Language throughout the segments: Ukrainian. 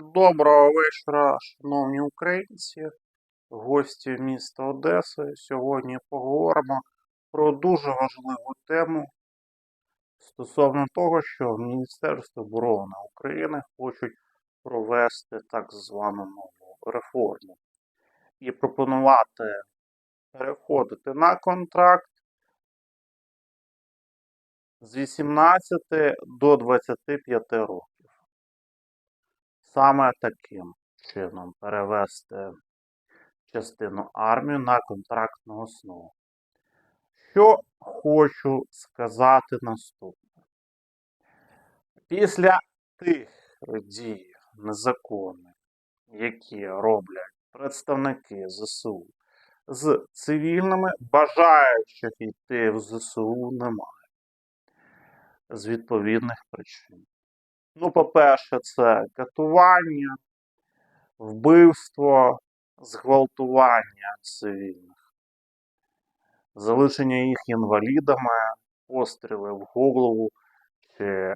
Доброго вечора, шановні українці, гості міста Одеси. Сьогодні поговоримо про дуже важливу тему стосовно того, що в Міністерстві оборони України хочуть провести так звану нову реформу і пропонувати переходити на контракт з 18 до 25 років саме таким чином перевести частину армії на контрактну основу. Що хочу сказати наступне. Після тих дій незаконних, які роблять представники ЗСУ з цивільними, бажаючих йти в ЗСУ немає з відповідних причин. Ну, по-перше, це катування, вбивство, зґвалтування цивільних, залишення їх інвалідами, постріли в голову чи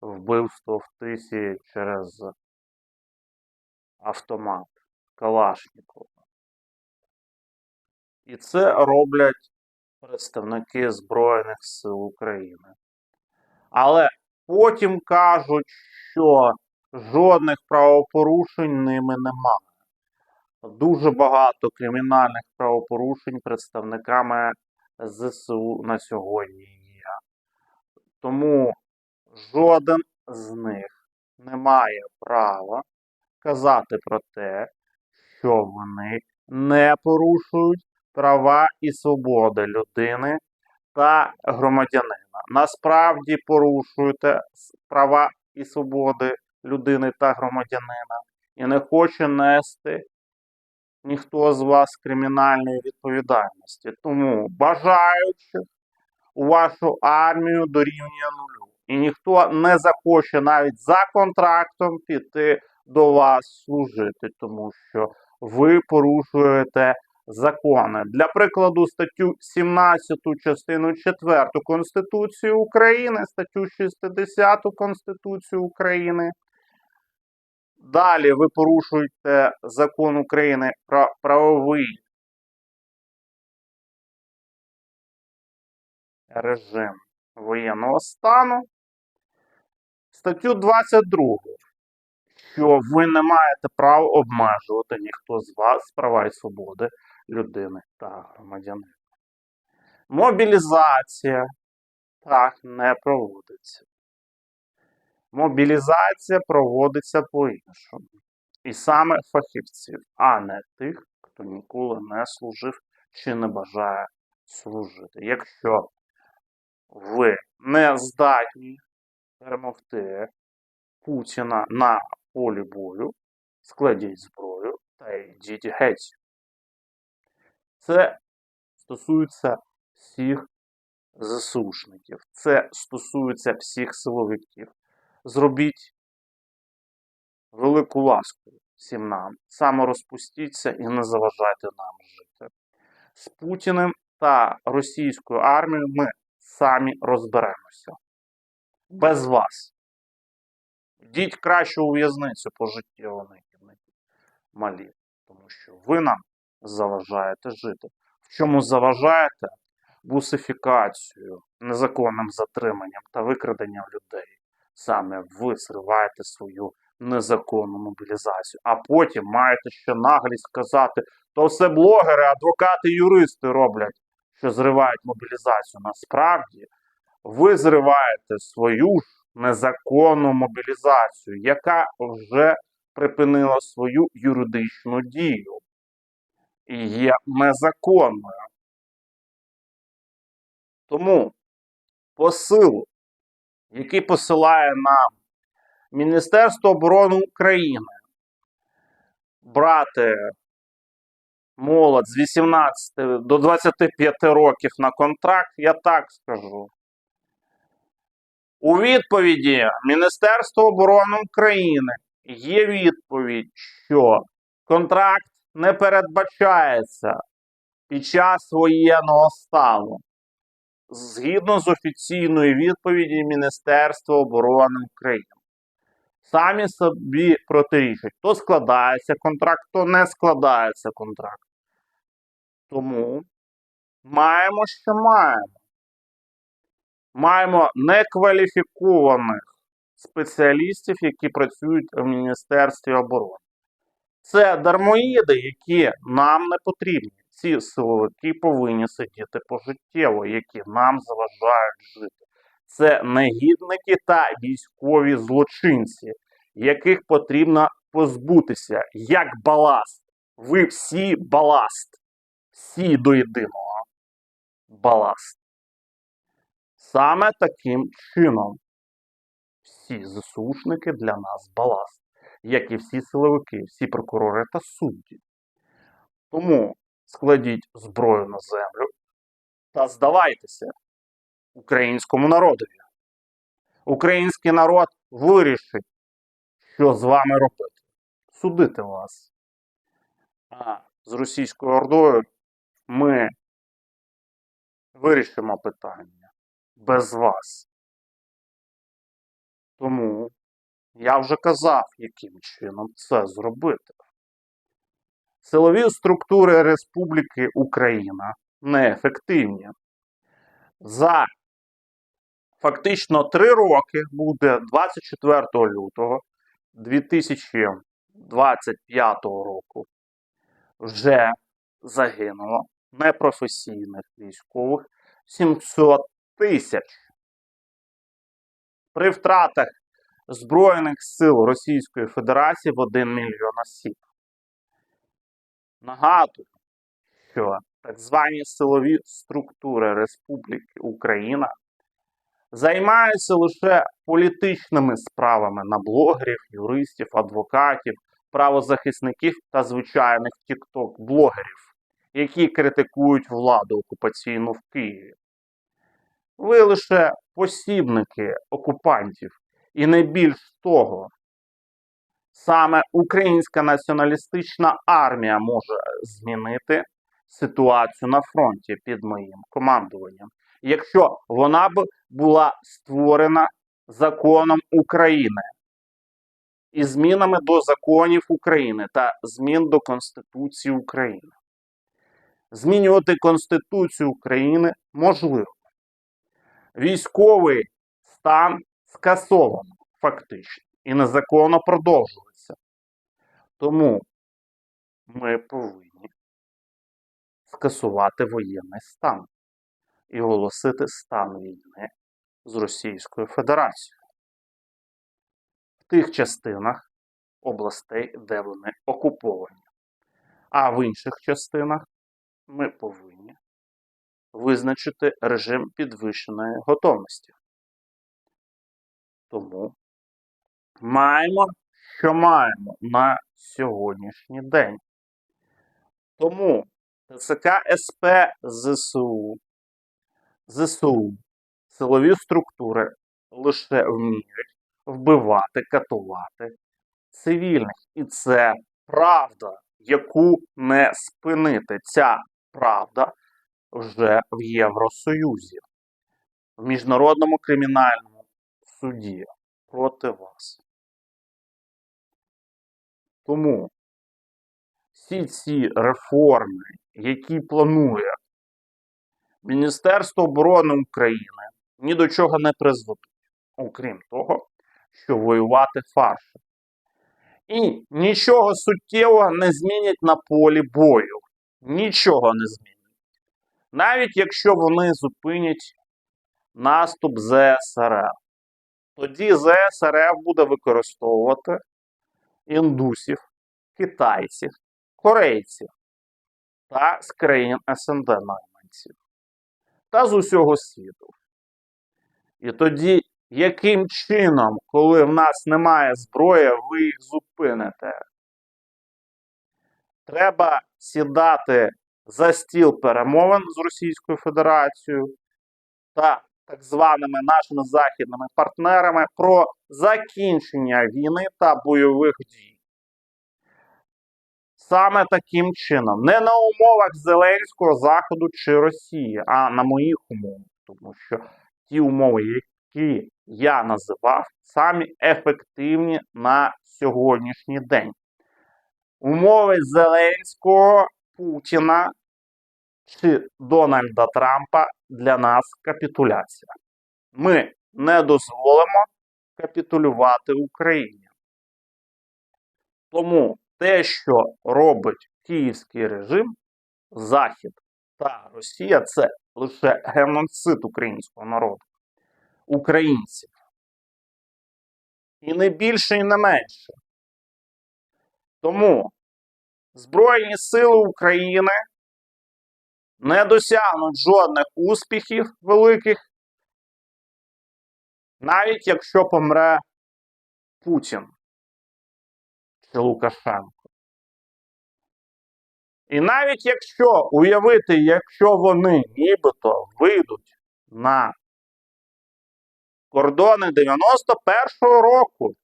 вбивство в тисі через автомат Калашнікова. І це роблять представники Збройних сил України. Але Потім кажуть, що жодних правопорушень ними немає. Дуже багато кримінальних правопорушень представниками ЗСУ на сьогодні є. Тому жоден з них не має права казати про те, що вони не порушують права і свободи людини та громадянина. Насправді порушуєте права і свободи людини та громадянина і не хоче нести ніхто з вас кримінальної відповідальності. Тому бажаючих у вашу армію дорівнює нулю. І ніхто не захоче навіть за контрактом піти до вас служити, тому що ви порушуєте закони. Для прикладу, статтю 17 частину 4 Конституції України, статтю 60 Конституції України. Далі ви порушуєте закон України про правовий режим воєнного стану. Статтю 22 що ви не маєте права обмежувати ніхто з вас права і свободи людини та громадянина. Мобілізація так не проводиться. Мобілізація проводиться по-іншому. І саме фахівців, а не тих, хто ніколи не служив чи не бажає служити. Якщо ви не здатні перемогти Путіна на полі бою, складіть зброю та йдіть геть. Це стосується всіх ЗСУшників, це стосується всіх силовиків. Зробіть велику ласку всім нам, саморозпустіться і не заважайте нам жити. З Путіним та російською армією ми самі розберемося. Без вас. Йдіть краще у в'язницю пожиттєво малі, тому що ви нам заважаєте жити. В чому заважаєте? Бусифікацією, незаконним затриманням та викраденням людей. Саме ви зриваєте свою незаконну мобілізацію, а потім маєте ще наглість сказати, то все блогери, адвокати, юристи роблять, що зривають мобілізацію. Насправді, ви зриваєте свою ж незаконну мобілізацію, яка вже припинила свою юридичну дію є незаконною. Тому посил, який посилає нам Міністерство оборони України брати молодь з 18 до 25 років на контракт, я так скажу. У відповіді Міністерства оборони України є відповідь, що контракт не передбачається під час воєнного стану. Згідно з офіційною відповіді Міністерства оборони України. самі собі протирічать. То складається контракт, то не складається контракт. Тому маємо, що маємо. Маємо некваліфікованих спеціалістів, які працюють в Міністерстві оборони. Це дармоїди, які нам не потрібні. Ці силовики повинні сидіти пожиттєво, які нам заважають жити. Це негідники та військові злочинці, яких потрібно позбутися як баласт. Ви всі баласт. Всі до єдиного баласт. Саме таким чином всі ЗСУшники для нас баласт, як і всі силовики, всі прокурори та судді. Тому складіть зброю на землю та здавайтеся українському народові. Український народ вирішить, що з вами робити. Судити вас. А з російською ордою ми вирішимо питання без вас. Тому я вже казав, яким чином це зробити. Силові структури Республіки Україна неефективні. За фактично три роки буде 24 лютого 2025 року вже загинуло непрофесійних військових 700 тисяч. При втратах Збройних сил Російської Федерації в 1 мільйон осіб. Нагадую, що так звані силові структури Республіки Україна займаються лише політичними справами на блогерів, юристів, адвокатів, правозахисників та звичайних тікток-блогерів, які критикують владу окупаційну в Києві. Ви лише посібники окупантів, і не більш того. Саме українська націоналістична армія може змінити ситуацію на фронті під моїм командуванням, якщо вона б була створена законом України і змінами до законів України та змін до Конституції України. Змінювати Конституцію України можливо. Військовий стан скасовано фактично і незаконно продовжується. Тому ми повинні скасувати воєнний стан і оголосити стан війни з Російською Федерацією в тих частинах областей, де вони окуповані. А в інших частинах ми повинні визначити режим підвищеної готовності. Тому маємо, що маємо на сьогоднішній день. Тому ТЦК СП ЗСУ, ЗСУ, силові структури лише вміють вбивати, катувати цивільних. І це правда, яку не спинити. Ця правда вже в Євросоюзі, в Міжнародному кримінальному суді проти вас. Тому всі ці реформи, які планує Міністерство оборони України, ні до чого не призведуть, окрім того, що воювати фарше. І нічого суттєвого не змінять на полі бою. Нічого не змінять. Навіть якщо вони зупинять наступ ЗСРФ, тоді ЗСРФ буде використовувати індусів, китайців, корейців та з країн СНД найманців та з усього світу. І тоді, яким чином, коли в нас немає зброї, ви їх зупините? Треба сідати за стіл перемовин з Російською Федерацією та так званими нашими західними партнерами про закінчення війни та бойових дій. Саме таким чином, не на умовах Зеленського Заходу чи Росії, а на моїх умовах, тому що ті умови, які я називав самі ефективні на сьогоднішній день. Умови Зеленського, Путіна чи Дональда Трампа для нас капітуляція. Ми не дозволимо капітулювати Україні. Тому те, що робить київський режим, Захід та Росія, це лише геноцид українського народу, українців. І не більше, і не менше. Тому Збройні Сили України не досягнуть жодних успіхів великих, навіть якщо помре Путін чи Лукашенко. І навіть якщо уявити, якщо вони нібито вийдуть на кордони 91-го року,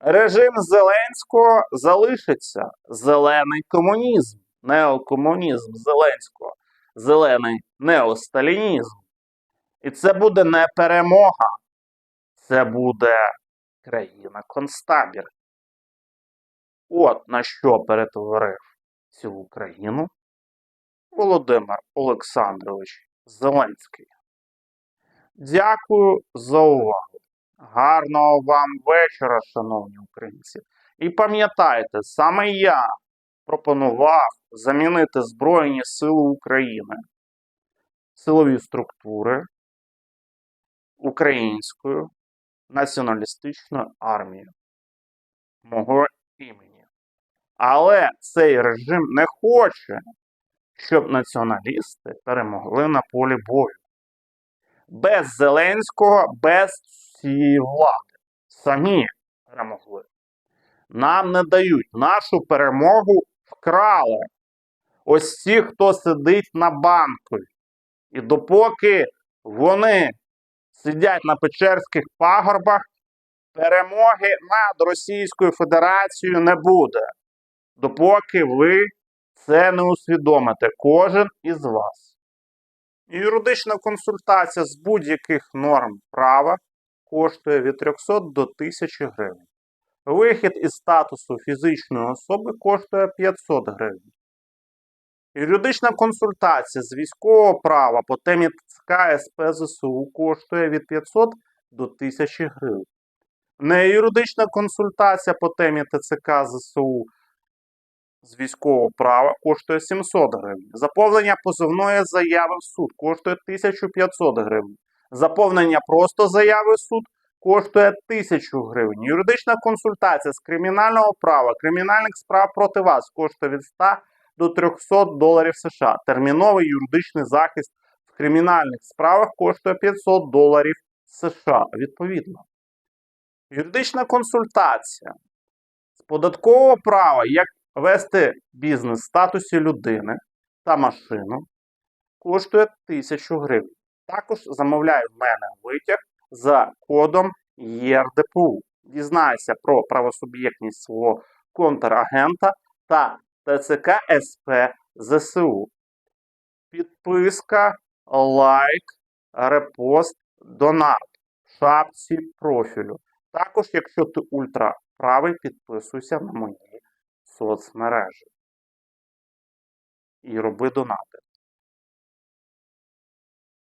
режим Зеленського залишиться зелений комунізм, неокомунізм Зеленського, зелений неосталінізм. І це буде не перемога, це буде країна концтабір. От на що перетворив цю Україну Володимир Олександрович Зеленський. Дякую за увагу. Гарного вам вечора, шановні українці. І пам'ятайте, саме я пропонував замінити Збройні Сили України, силові структури українською націоналістичною армією мого імені. Але цей режим не хоче, щоб націоналісти перемогли на полі бою. Без Зеленського, без цієї влади. Самі перемогли. Нам не дають нашу перемогу вкрали. Ось ті, хто сидить на банку. І допоки вони сидять на Печерських пагорбах, перемоги над Російською Федерацією не буде допоки ви це не усвідомите, кожен із вас. Юридична консультація з будь-яких норм права коштує від 300 до 1000 гривень. Вихід із статусу фізичної особи коштує 500 гривень. Юридична консультація з військового права по темі ТЦК СП ЗСУ коштує від 500 до 1000 гривень. Неюридична консультація по темі ТЦК ЗСУ з військового права коштує 700 гривень. Заповнення позовної заяви в суд коштує 1500 гривень. Заповнення просто заяви в суд коштує 1000 гривень. Юридична консультація з кримінального права, кримінальних справ проти вас коштує від 100 до 300 доларів США. Терміновий юридичний захист в кримінальних справах коштує 500 доларів США. Відповідно. Юридична консультація з податкового права, як вести бізнес в статусі людини та машину коштує 1000 гривень. Також замовляю в мене витяг за кодом ЄРДПУ. Дізнайся про правосуб'єктність свого контрагента та ТЦК СП ЗСУ. Підписка, лайк, репост, донат в шапці профілю. Також, якщо ти ультраправий, підписуйся на мої соцмережі і роби донат.